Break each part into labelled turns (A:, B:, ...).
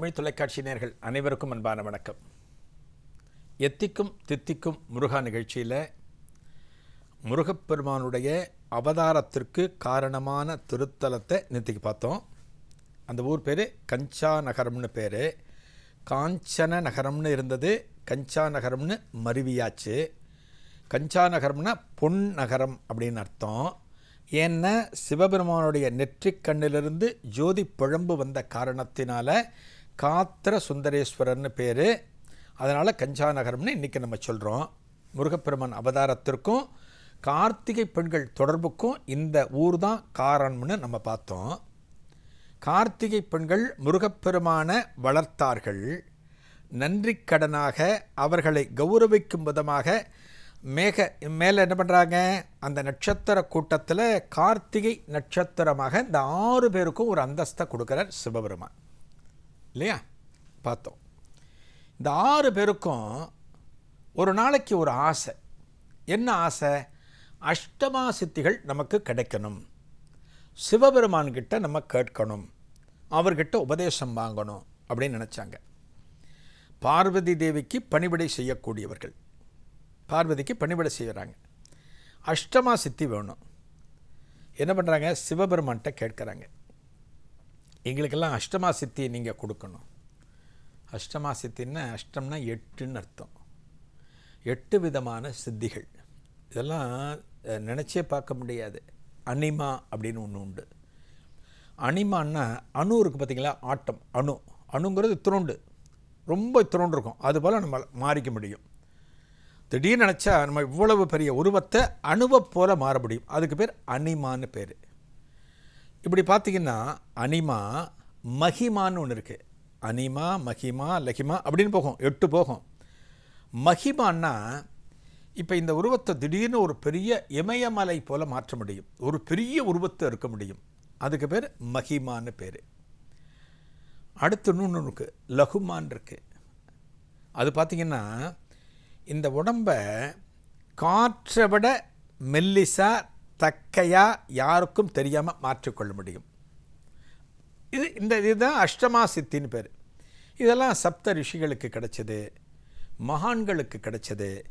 A: தமிழ் தொலைக்காட்சி நேர்கள் அனைவருக்கும் அன்பான வணக்கம். எத்திக்கும் தித்திக்கும் முருகா நிகழ்ச்சியில் முருகப்பெருமானுடைய அவதாரத்திற்கு காரணமான திருத்தலத்தை நிறுத்திக்கு பார்த்தோம். அந்த ஊர் பேர் கஞ்சா நகரம்னு பேர். காஞ்சன நகரம்னு இருந்தது. கஞ்சா நகரம்னு மருவியாச்சு. கஞ்சா நகரம்னா பொன் நகரம் அப்படின்னு அர்த்தம். ஏன்னா சிவபெருமானுடைய நெற்றிக் கண்ணிலிருந்து ஜோதி பிழம்பு வந்த காரணத்தினால காத்திர சுந்தரேஸ்வரர்னு பேர். அதனால் கஞ்சா நகரம்னு இன்றைக்கி நம்ம சொல்கிறோம் முருகப்பெருமான் அவதாரத்திற்கும் கார்த்திகை பெண்கள் தொடர்புக்கும் இந்த ஊர் தான் காரணம்னு நம்ம பார்த்தோம். கார்த்திகை பெண்கள் முருகப்பெருமான வளர்த்தார்கள். நன்றிக்கடனாக அவர்களை கௌரவிக்கும் விதமாக மேக மேலே என்ன பண்ணுறாங்க அந்த நட்சத்திர கூட்டத்தில் கார்த்திகை நட்சத்திரமாக இந்த ஆறு பேருக்கும் ஒரு அந்தஸ்தை கொடுக்குறார் சிவபெருமான். இல்லையா? பார்த்தோம். இந்த ஆறு பேருக்கும் ஒரு நாளைக்கு ஒரு ஆசை. என்ன ஆசை? அஷ்டமா சித்திகள் நமக்கு கிடைக்கணும். சிவபெருமான்கிட்ட நம்ம கேட்கணும். அவர்கிட்ட உபதேசம் வாங்கணும் அப்படின்னு நினச்சாங்க. பார்வதி தேவிக்கு பணிவிடை செய்யக்கூடியவர்கள். பார்வதிக்கு பணிவிடை செய்கிறாங்க அஷ்டமா சித்தி வேணும். என்ன பண்ணுறாங்க சிவபெருமான்கிட்ட கேட்குறாங்க. எங்களுக்கெல்லாம் அஷ்டமா சித்தியை நீங்கள் கொடுக்கணும். அஷ்டமா சித்தின்னா அஷ்டம்னா எட்டுன்னு அர்த்தம். எட்டு விதமான சித்திகள். இதெல்லாம் நினச்சே பார்க்க முடியாது. அனிமா அப்படின்னு ஒன்று உண்டு. அனிமான்னா அணு இருக்குது பார்த்தீங்களா ஆட்டம் அணு. அணுங்கிறது இத்திரோண்டு ரொம்ப இத்திரோண்டு இருக்கும். அதுபோல் நம்ம மாறிக்க முடியும். திடீர்னு நினச்சா நம்ம இவ்வளவு பெரிய உருவத்தை அணுவை போல் மாற முடியும். அதுக்கு பேர் அனிமான்னு பேர். இப்படி பார்த்தீங்கன்னா அனிமா மகிமான்னு ஒன்று இருக்குது அனிமா மகிமா லகிமா அப்படின்னு போகும். எட்டு போகும். மகிமான்னா இப்போ இந்த உருவத்தை திடீர்னு ஒரு பெரிய இமயமலை போல் மாற்ற முடியும். ஒரு பெரிய உருவத்தை இருக்க முடியும். அதுக்கு பேர் மகிமான்னு பேர். அடுத்து இன்னொன்று இருக்குது லகுமான் இருக்குது அது பார்த்திங்கன்னா இந்த உடம்பை காற்றை விட மெல்லிசா தக்கையா யாருக்கும் தெரியாமல் மாற்றிக்கொள்ள முடியும். இது இந்த இதுதான் அஷ்டமா சித்தின்னு பேர். இதெல்லாம் சப்த ரிஷிகளுக்கு கிடைச்சது மகான்களுக்கு கிடைச்சது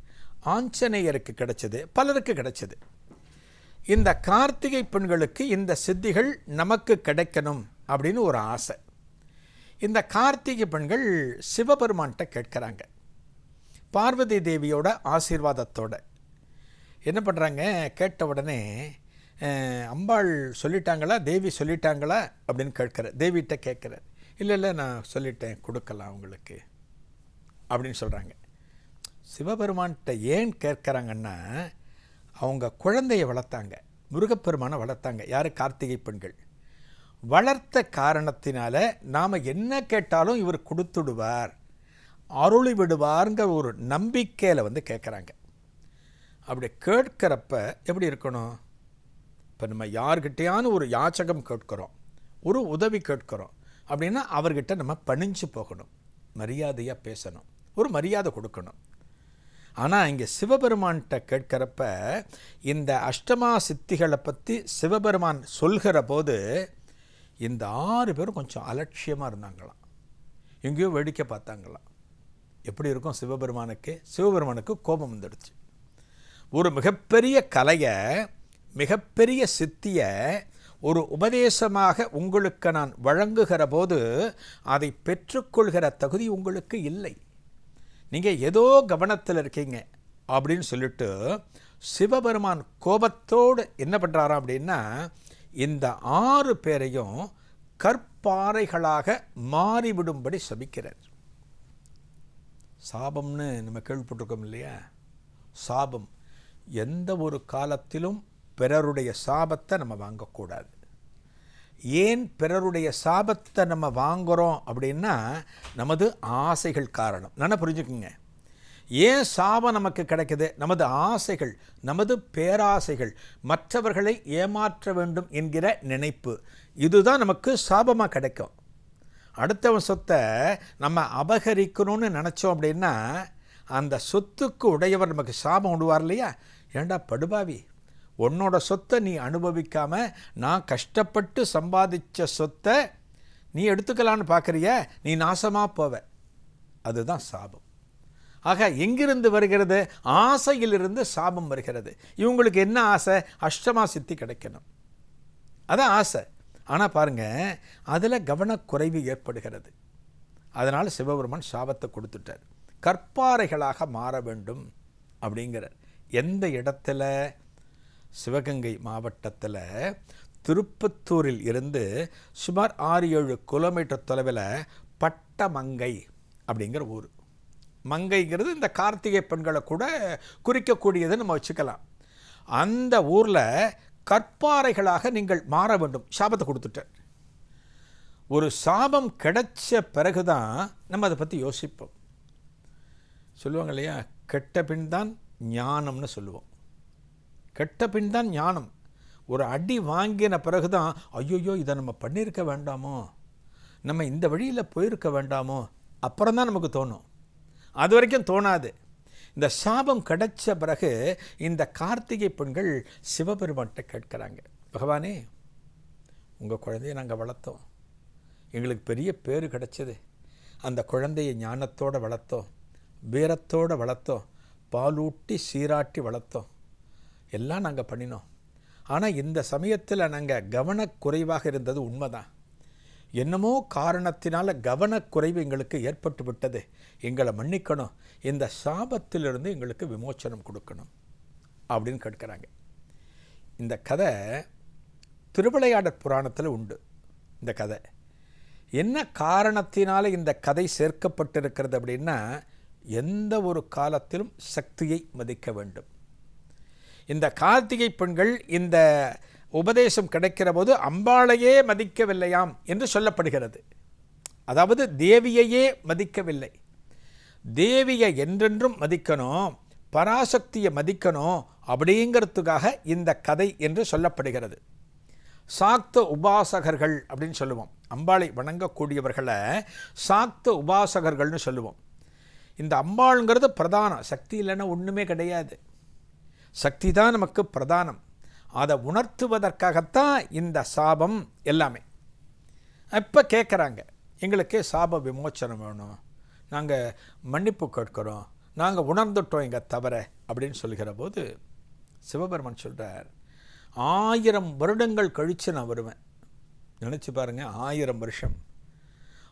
A: ஆஞ்சநேயருக்கு கிடைச்சது பலருக்கு கிடைச்சது. இந்த கார்த்திகை பெண்களுக்கு இந்த சித்திகள் நமக்கு கிடைக்கணும் அப்படின்னு ஒரு ஆசை. இந்த கார்த்திகை பெண்கள் சிவபெருமான்கிட்ட கேட்குறாங்க. பார்வதி தேவியோட ஆசீர்வாதத்தோட. என்ன பண்ணுறாங்க கேட்ட உடனே அம்பாள் சொல்லிட்டாங்களா? தேவி சொல்லிட்டாங்களா? அப்படின்னு கேட்குற தேவிகிட்ட கேட்குறார். இல்லை இல்லை நான் சொல்லிட்டேன். கொடுக்கலாம் உங்களுக்கு. அப்படின்னு சொல்கிறாங்க சிவபெருமான்கிட்ட ஏன் கேட்குறாங்கன்னா அவங்க குழந்தையை வளர்த்தாங்க. முருகப்பெருமானை வளர்த்தாங்க. யார்? கார்த்திகை பெண்கள். வளர்த்த காரணத்தினால நாம் என்ன கேட்டாலும் இவர் கொடுத்துடுவார். அருளி விடுவார்ங்கிற ஒரு நம்பிக்கையில் வந்து கேட்குறாங்க. அப்படி கேட்குறப்ப எப்படி இருக்கணும்? இப்போ நம்ம யார்கிட்டையான ஒரு யாச்சகம் கேட்குறோம் ஒரு உதவி கேட்குறோம் அப்படின்னா அவர்கிட்ட நம்ம பணிஞ்சு போகணும் மரியாதையாக பேசணும் ஒரு மரியாதை கொடுக்கணும். ஆனால் இங்கே சிவபெருமான்கிட்ட கேட்குறப்ப இந்த அஷ்டமா சித்திகளை பற்றி சிவபெருமான் சொல்கிற போது இந்த ஆறு பேரும் கொஞ்சம் அலட்சியமாக இருந்தாங்களாம். எங்கேயோ வேடிக்கை பார்த்தாங்களாம். எப்படி இருக்கும் சிவபெருமானுக்கு சிவபெருமானுக்கு கோபம் வந்துடுச்சு. ஒரு மிகப்பெரிய கலையை மிகப்பெரிய சித்தியை ஒரு உபதேசமாக உங்களுக்கு நான் வழங்குகிற போது அதை பெற்றுக்கொள்கிற தகுதி உங்களுக்கு இல்லை. நீங்கள் ஏதோ கவனத்தில் இருக்கீங்க அப்படின்னு சொல்லிட்டு சிவபெருமான் கோபத்தோடு என்ன பண்ணுறாராம் அப்படின்னா இந்த ஆறு பேரையும் கற்பாறைகளாக மாறிவிடும்படி சபிக்கிறார். சாபம்னு நம்ம கேள்விப்பட்டிருக்கோம் இல்லையா? சாபம். எந்த ஒரு காலத்திலும் பிறருடைய சாபத்தை நம்ம வாங்கக்கூடாது. ஏன் பிறருடைய சாபத்தை நம்ம வாங்குகிறோம் அப்படின்னா நமது ஆசைகள் காரணம். நல்லா புரிஞ்சுக்குங்க. ஏன் சாபம் நமக்கு கிடைக்குது? நமது ஆசைகள் நமது பேராசைகள் மற்றவர்களை ஏமாற்ற வேண்டும் என்கிற நினைப்பு. இதுதான் நமக்கு சாபமாக கிடைக்கும். அடுத்தவன் சொத்தை நம்ம அபகரிக்கணும்னு நினச்சோம் அப்படின்னா அந்த சொத்துக்கு உடையவர் நமக்கு சாபம் விடுவார் இல்லையா? ஏண்டா படுபாவி? உன்னோட சொத்தை நீ அனுபவிக்காம நான் கஷ்டப்பட்டு சம்பாதிச்ச சொத்தை நீ எடுத்துக்கலான்னு பார்க்குறிய நீ நாசமாக போவ. அதுதான் சாபம். ஆக எங்கிருந்து வருகிறது? ஆசையிலிருந்து சாபம் வருகிறது. இவங்களுக்கு என்ன ஆசை? அஷ்டமா சித்தி கிடைக்கணும். அதான் ஆசை. ஆனால் பாருங்க அதில் கவனக்குறைவு ஏற்படுகிறது. அதனால் சிவபெருமான் சாபத்தை கொடுத்துட்டார். கற்பாறைகளாக மாற வேண்டும் அப்படிங்கிறார். எந்த இடத்துல? சிவகங்கை மாவட்டத்தில் திருப்பத்தூரில் இருந்து சுமார் ஆறு ஏழு கிலோமீட்டர் தொலைவில் பட்டமங்கை அப்படிங்கிற ஊர். மங்கைங்கிறது இந்த கார்த்திகை பெண்களை கூட குறிக்கக்கூடியது நம்ம வச்சுக்கலாம். அந்த ஊரில் கற்பாறைகளாக நீங்கள் மாற வேண்டும். சாபத்தை கொடுத்துட்டார் ஒரு சாபம் கிடைச்ச பிறகு தான் நம்ம அதை பற்றி யோசிப்போம். சொல்லுவாங்க இல்லையா? கெட்ட பின் தான் ஞானம்னு சொல்லுவோம். கெட்ட பின் தான் ஞானம். ஒரு அடி வாங்கின பிறகு தான் ஐயோயோ இதை நம்ம பண்ணியிருக்க வேண்டாமோ? நம்ம இந்த வழியில் போயிருக்க வேண்டாமோ? அப்புறம் தான் நமக்கு தோணும். அது வரைக்கும் தோணாது. இந்த சாபம் கிடைச்ச பிறகு இந்த கார்த்திகை பெண்கள் சிவபெருமான்கிட்ட கேட்குறாங்க பகவானே உங்கள் குழந்தைய நாங்கள் வளர்த்தோம். எங்களுக்கு பெரிய பேர் கிடச்சிது. அந்த குழந்தையை ஞானத்தோடு வளர்த்தோம். வீரத்தோடு வளர்த்தோம். பாலூட்டி சீராட்டி வளர்த்தோம். எல்லாம் நாங்கள் பண்ணினோம். ஆனால் இந்த சமயத்தில் நாங்கள் கவனக்குறைவாக இருந்தது உண்மைதான். என்னமோ காரணத்தினால் கவனக்குறைவு எங்களுக்கு ஏற்பட்டு விட்டது. எங்களை மன்னிக்கணும். இந்த சாபத்திலிருந்து எங்களுக்கு விமோச்சனம் கொடுக்கணும் அப்படின்னு கேட்குறாங்க. இந்த கதை திருவிளையாடற் புராணத்தில் உண்டு. இந்த கதை. என்ன காரணத்தினால் இந்த கதை சேர்க்கப்பட்டிருக்கிறது அப்படின்னா எந்த ஒரு காலத்திலும் சக்தியை மதிக்க வேண்டும். இந்த கார்த்திகை பெண்கள் இந்த உபதேசம் கிடைக்கிற போது அம்பாளையே மதிக்கவில்லையாம் என்று சொல்லப்படுகிறது. அதாவது தேவியையே மதிக்கவில்லை. தேவியை என்றென்றும் மதிக்கணும் பராசக்தியை மதிக்கணும் அப்படிங்கிறதுக்காக இந்த கதை என்று சொல்லப்படுகிறது. சாக்த உபாசகர்கள் அப்படின்னு சொல்லுவோம். அம்பாளை வணங்கக்கூடியவர்களை சாக்த உபாசகர்கள்னு சொல்லுவோம். இந்த அம்பாளுங்கிறது பிரதானம். சக்தி இல்லைன்னா ஒன்றுமே கிடையாது. சக்தி தான் நமக்கு பிரதானம். அதை உணர்த்துவதற்காகத்தான் இந்த சாபம் எல்லாமே. இப்போ கேட்குறாங்க எங்களுக்கே சாப விமோச்சனம் வேணும். நாங்கள் மன்னிப்பு கேட்குறோம். நாங்கள் உணர்ந்துட்டோம் எங்கள் தவற அப்படின்னு சொல்கிற போது சிவபெருமன் சொல்கிறார் ஆயிரம் வருடங்கள் கழித்து நான் வருவேன். நினச்சி பாருங்கள் ஆயிரம் வருஷம்.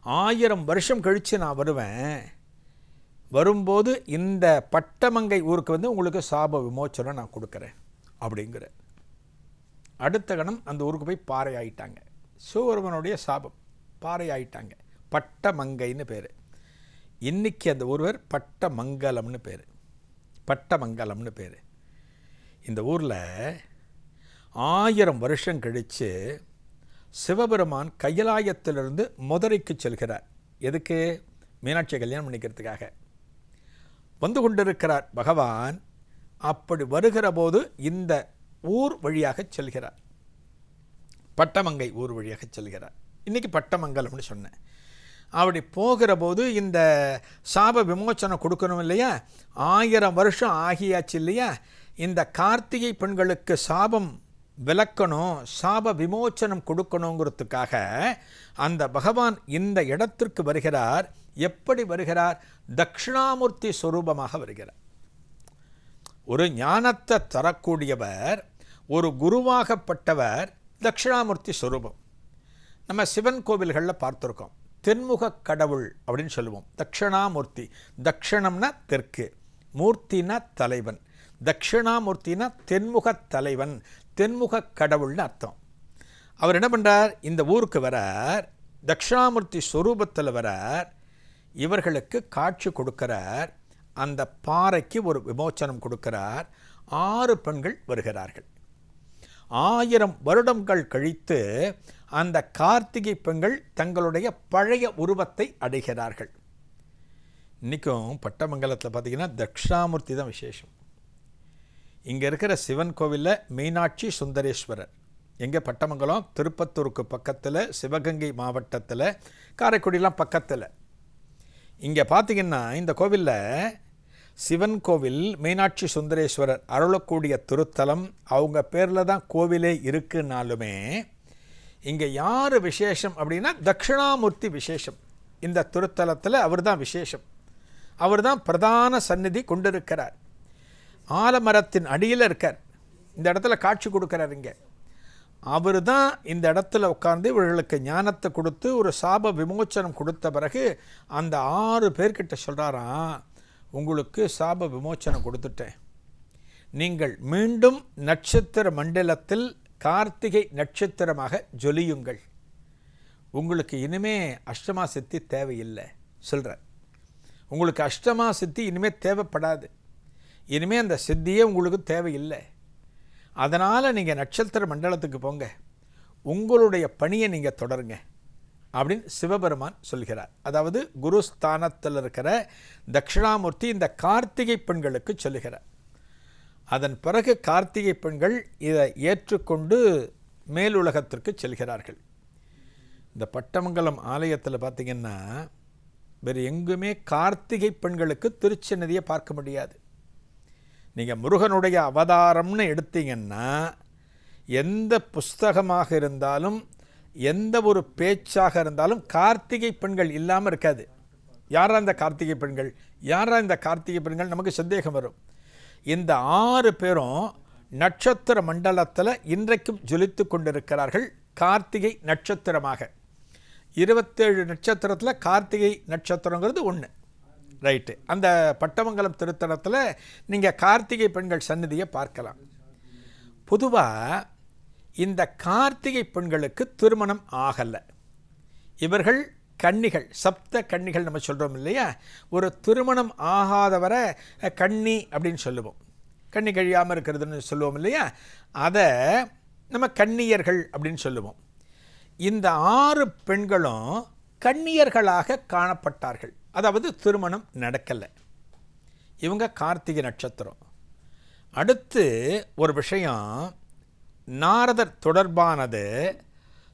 A: ஆயிரம் வருஷம் கழித்து நான் வருவேன். வரும்போது இந்த பட்டமங்கை ஊருக்கு வந்து உங்களுக்கு சாப விமோச்சனம் நான் கொடுக்குறேன் அப்படிங்கிற. அடுத்த கணம் அந்த ஊருக்கு போய் பாறை ஆயிட்டாங்க சிவபெருமனுடைய சாபம் பாறை ஆயிட்டாங்க பட்டமங்கைன்னு பேர். இன்னைக்கு அந்த ஒருவர் பட்டமங்கலம்னு பேர். பட்டமங்கலம்னு பேர். இந்த ஊரில் ஆயிரம் வருஷம் கழித்து சிவபெருமான் கைலாயத்திலிருந்து மதுரைக்கு செல்கிறார். எதுக்கு? மீனாட்சி கல்யாணம் பண்ணிக்கிறதுக்காக. வந்து கொண்டிருக்கிறார் பகவான் அப்படி வருகிற போது இந்த ஊர் வழியாக செல்கிறார். பட்டமங்கை ஊர் வழியாக செல்கிறார். இன்றைக்கி பட்டமங்கலம்னு சொன்னேன். அப்படி போகிற போது இந்த சாப விமோச்சனம் கொடுக்கணும் இல்லையா? ஆயிரம் வருஷம் ஆகியாச்சு இல்லையா? இந்த கார்த்திகை பெண்களுக்கு சாபம் விளக்கணும் சாப விமோச்சனம் கொடுக்கணுங்கிறதுக்காக அந்த பகவான் இந்த இடத்திற்கு வருகிறார். எப்படி வருகிறார்? தட்சிணாமூர்த்தி ஸ்வரூபமாக வருகிறார். ஒரு ஞானத்தை தரக்கூடியவர் ஒரு குருவாகப்பட்டவர் தட்சிணாமூர்த்தி ஸ்வரூபம் நம்ம சிவன் கோவில்களில் பார்த்துருக்கோம். தென்முக கடவுள் அப்படின்னு சொல்லுவோம். தட்சிணாமூர்த்தி. தட்சிணம்னா தெற்கு மூர்த்தினா தலைவன். தட்சிணாமூர்த்தினா தென்முக தலைவன். தென்முக கடவுள்னு அர்த்தம். அவர் என்ன பண்ணுறார் இந்த ஊருக்கு வரார். தட்சிணாமூர்த்தி ஸ்வரூபத்தில் வரார். இவர்களுக்கு காட்சி கொடுக்கிறார். அந்த பாறைக்கு ஒரு விமோச்சனம் கொடுக்கிறார். ஆறு பெண்கள் வருகிறார்கள். ஆயிரம் வருடங்கள் கழித்து அந்த கார்த்திகை பெண்கள் தங்களுடைய பழைய உருவத்தை அடைகிறார்கள். இன்றைக்கும் பட்டமங்கலத்தில் பார்த்திங்கன்னா தக்ஷாமூர்த்தி தான் விசேஷம். இங்கே இருக்கிற சிவன் கோவிலில் மீனாட்சி சுந்தரேஸ்வரர். எங்கே பட்டமங்கலம்? திருப்பத்தூருக்கு பக்கத்தில் சிவகங்கை மாவட்டத்தில் காரைக்குடிலாம் பக்கத்தில். இங்கே பார்த்தீங்கன்னா இந்த கோவிலில் சிவன் கோவில் மீனாட்சி சுந்தரேஸ்வரர் அருளக்கூடிய திருத்தலம் அவங்க பேரில் தான் கோவிலே இருக்குன்னாலுமே இங்கே யார் விசேஷம் அப்படின்னா தட்சிணாமூர்த்தி விசேஷம். இந்த திருத்தலத்தில் அவர் தான் விசேஷம். அவர் தான் பிரதான சந்நிதி கொண்டிருக்கிறார். ஆலமரத்தின் அடியில் இருக்கார். இந்த இடத்துல காட்சி கொடுக்குறார் இங்கே. அவர் தான் இந்த இடத்துல உட்கார்ந்து இவர்களுக்கு ஞானத்தை கொடுத்து ஒரு சாப விமோச்சனம் கொடுத்த பிறகு அந்த ஆறு பேர்கிட்ட சொல்கிறாராம் உங்களுக்கு சாப விமோச்சனம் கொடுத்துட்டேன். நீங்கள் மீண்டும் நட்சத்திர மண்டலத்தில் கார்த்திகை நட்சத்திரமாக ஜொலியுங்கள். உங்களுக்கு இனிமே அஷ்டமா சித்தி தேவையில்லை சொல்கிறார் உங்களுக்கு அஷ்டமா சித்தி இனிமேல் தேவைப்படாது. இனிமேல் அந்த சித்தியே உங்களுக்கு தேவையில்லை. அதனால் நீங்கள் நட்சத்திர மண்டலத்துக்கு போங்க. உங்களுடைய பணியை நீங்கள் தொடருங்க. அப்படின்னு சிவபெருமான் சொல்கிறார். அதாவது குருஸ்தானத்தில் இருக்கிற தட்சிணாமூர்த்தி இந்த கார்த்திகை பெண்களுக்கு சொல்லுகிறார். அதன் பிறகு கார்த்திகை பெண்கள் இதை ஏற்றுக்கொண்டு மேலுலகத்திற்கு செல்கிறார்கள். இந்த பட்டமங்கலம் ஆலயத்தில் பார்த்திங்கன்னா வேறு எங்குமே கார்த்திகை பெண்களுக்கு திருச்சன்னதியை பார்க்க முடியாது. நீங்கள் முருகனுடைய அவதாரம்னு எடுத்தீங்கன்னா எந்த புஸ்தகமாக இருந்தாலும் எந்த ஒரு பேச்சாக இருந்தாலும் கார்த்திகை பெண்கள் இல்லாமல் இருக்காது. யாரா இந்த கார்த்திகை பெண்கள்? யாரா இந்த கார்த்திகை பெண்கள்? நமக்கு சந்தேகம் வரும். இந்த ஆறு பேரும் நட்சத்திர மண்டலத்தில் இன்றைக்கும் ஜொலித்து கொண்டிருக்கிறார்கள் கார்த்திகை நட்சத்திரமாக. இருபத்தேழு நட்சத்திரத்தில் கார்த்திகை நட்சத்திரங்கிறது ஒன்று ரைட்டு. அந்த பட்டமங்கலம் திருத்தலத்தில் நீங்கள் கார்த்திகை பெண்கள் சன்னதியை பார்க்கலாம். பொதுவாக இந்த கார்த்திகை பெண்களுக்கு திருமணம் ஆகலை. இவர்கள் கன்னிகள் சப்த கன்னிகள் நம்ம சொல்கிறோம் இல்லையா? ஒரு திருமணம் ஆகாதவரை கன்னி அப்படின்னு சொல்லுவோம். கன்னி கழியாமல் இருக்கிறதுன்னு சொல்லுவோம் இல்லையா? அதை நம்ம கன்னியர்கள் அப்படின்னு சொல்லுவோம். இந்த ஆறு பெண்களும் கன்னியர்களாக காணப்பட்டார்கள். அதாவது திருமணம் நடக்கலை. இவங்க கார்த்திகை நட்சத்திரம். அடுத்து ஒரு விஷயம் நாரதர் தொடர்பானது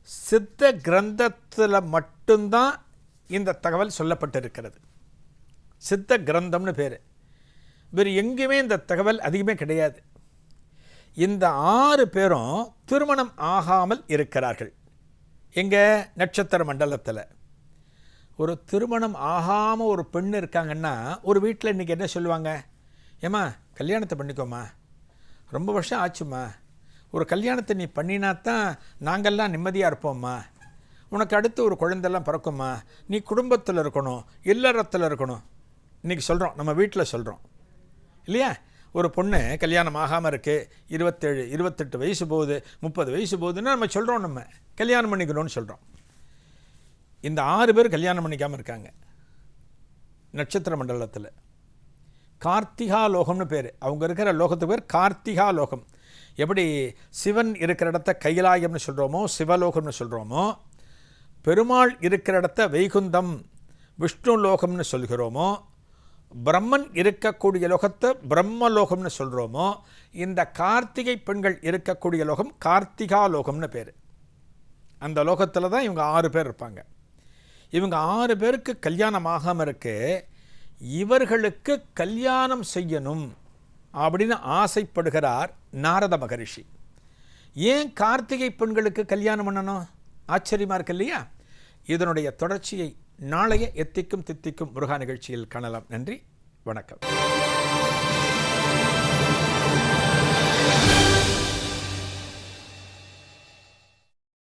A: சித்த கிரந்தத்தில் மட்டும்தான் இந்த தகவல் சொல்லப்பட்டிருக்கிறது. சித்த கிரந்தம்னு பேர். வேறு எங்கேயுமே இந்த தகவல் அதிகமே கிடையாது. இந்த ஆறு பேரும் திருமணம் ஆகாமல் இருக்கிறார்கள். எங்கள் நட்சத்திர மண்டலத்தில். ஒரு திருமணம் ஆகாமல் ஒரு பெண் இருக்காங்கன்னா ஒரு வீட்டில் இன்றைக்கி என்ன சொல்லுவாங்க? ஏம்மா கல்யாணத்தை பண்ணிக்கோமா ரொம்ப வருஷம் ஆச்சுமா ஒரு கல்யாணத்தை நீ பண்ணினா தான் நாங்கள்லாம் நிம்மதியாக இருப்போம்மா. உனக்கு அடுத்து ஒரு குழந்தெல்லாம் பிறக்குமா நீ குடும்பத்தில் இருக்கணும் இல்லறத்தில் இருக்கணும். இன்றைக்கி சொல்கிறோம் நம்ம வீட்டில் சொல்கிறோம் இல்லையா? ஒரு பொண்ணு கல்யாணம் ஆகாமல் இருக்குது இருபத்தேழு இருபத்தெட்டு வயசு போகுது முப்பது வயசு போகுதுன்னு நம்ம சொல்கிறோம் நம்ம. கல்யாணம் பண்ணிக்கணும்னு சொல்கிறோம் இந்த ஆறு பேர் கல்யாணம் பண்ணிக்காமல் இருக்காங்க. நட்சத்திர மண்டலத்தில். கார்த்திகா லோகம்னு பேர். அவங்க இருக்கிற லோகத்துக்கு பேர் கார்த்திகா லோகம் எப்படி சிவன் இருக்கிற இடத்த கைலாயம்னு சொல்கிறோமோ சிவலோகம்னு சொல்கிறோமோ பெருமாள் இருக்கிற இடத்த வைகுந்தம் விஷ்ணு லோகம்னு சொல்கிறோமோ பிரம்மன் இருக்கக்கூடிய லோகத்தை பிரம்ம லோகம்னு சொல்கிறோமோ இந்த கார்த்திகை பெண்கள் இருக்கக்கூடிய லோகம் கார்த்திகா லோகம்னு பேர். அந்த லோகத்தில் தான் இவங்க ஆறு பேர் இருப்பாங்க. இவங்க ஆறு பேருக்கு கல்யாணம் ஆகாமல் இருக்கு இவர்களுக்கு கல்யாணம் செய்யணும் அப்படின்னு ஆசைப்படுகிறார் நாரத மகரிஷி. ஏன் கார்த்திகை பெண்களுக்கு கல்யாணம் பண்ணணும்? ஆச்சரியமாக இருக்கு இல்லையா? இதனுடைய தொடர்ச்சியை நாளைய எத்திக்கும் தித்திக்கும் முருகா நிகழ்ச்சியில் காணலாம். நன்றி வணக்கம்.